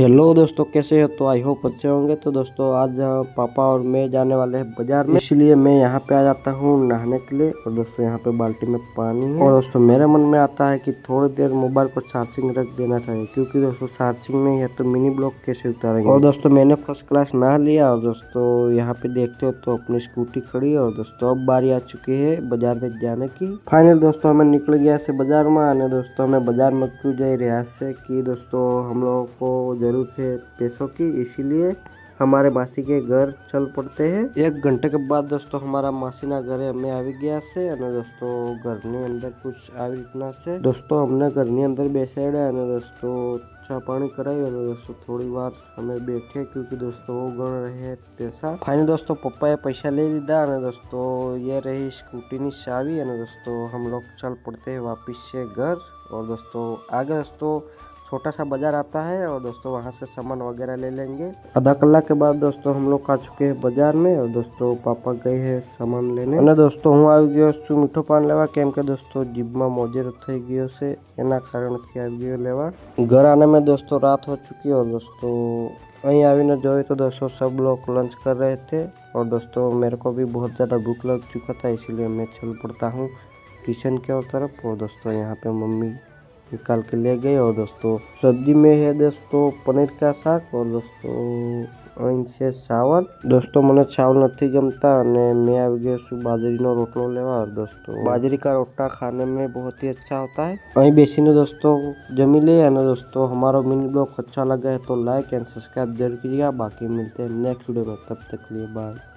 Hello दोस्तों, कैसे हो? तो आई होप अच्छे होंगे। तो दोस्तों, आज पापा और मैं जाने वाले हैं बाज़ार में। इसलिए मैं यहाँ पे आ जाता हूँ नहाने के लिए। और दोस्तों, यहाँ पे बाल्टी में पानी है। और दोस्तों, मेरे मन में आता है कि थोड़ी देर मोबाइल को चार्जिंग रख देना चाहिए। क्योंकि दोस्तों चार्जिंग नहीं है तो मिनी ब्लॉक कैसे उतारेंगे? और दोस्तों, मैंने फ़र्स्ट क्लास नहा लिया। और दोस्तों, यहाँ पे देखते हो तो अपनी स्कूटी खड़ी और दोस्तों, अब बारी आ चुकी है बाज़ार में जाने की। फाइनल दोस्तों, हमें निकल गया से बाज़ार में। અને दोस्तों, हमें बाज़ार में क्यों जा रहा से कि दोस्तों, हम लोगों को जरूरत है पैसों की इसीलिए हमारे मासी के घर चल पड़ते हैं एक घंटे के बाद दोस्तों हमारा માસીના ઘરે અમે આવી ગયા છે અને દોસ્તો ઘરની અંદર કુછ આવી રીતના છે દોસ્તો અમને ઘરની અંદર બેસાડ્યા અને દોસ્તો ચા પાણી કરાવી અને દોસ્તો થોડી વાર અમે બેઠે क्योंकि दोस्तों वो गण रहे हैं पैसा फाइनल दोस्तों पप्पा એ પૈસા ले લીધા અને दोस्तों ये रही स्कूटी ની चाबी અને दोस्तों हम लोग चल पड़ते हैं वापस से घर और दोस्तों आगे दोस्तों छोटा सा बाजार आता है और दोस्तों वहाँ से सामान वगैरह ले लेंगे आधा कलाक के बाद दोस्तों हम लोग आ चुके हैं बाजार में और दोस्तों पापा गए हैं सामान लेने અને દોસ્તો હું આવી ગયો છું મીઠો પાન લેવા કેમ કે દોસ્તો જીભમાં મોજેરો થઈ ગયો છે એના કારણથી આવી ગયો લેવા घर आने में दोस्तों रात हो चुकी है और दोस्तों અહીં આવીને જોયું तो दोस्तों सब लोग लंच कर रहे थे और दोस्तों मेरे को भी बहुत ज़्यादा भूख लग चुका था इसीलिए मैं चल पड़ता हूँ किचन के और तरफ और दोस्तों यहाँ पे मम्मी निकाल के ले गए और दोस्तों सब्जी में है दोस्तों पनीर का શાક और दोस्तों અહીં છે ચાવલ दोस्तों મને ચાવલ નથી ગમતા અને मैं આવી ગયો છું બાજરીનો રોટલો લેવા और दोस्तों बाजरी का रोटा खाने में बहुत ही अच्छा होता है અહીં બેસીને दोस्तों जमी ले અને दोस्तों हमारा मिनी ब्लॉग अच्छा लगा है तो लाइक एंड सब्सक्राइब जरूर कीजिएगा बाकी मिलते हैं नेक्स्ट वीडियो में तब तक के लिए बाय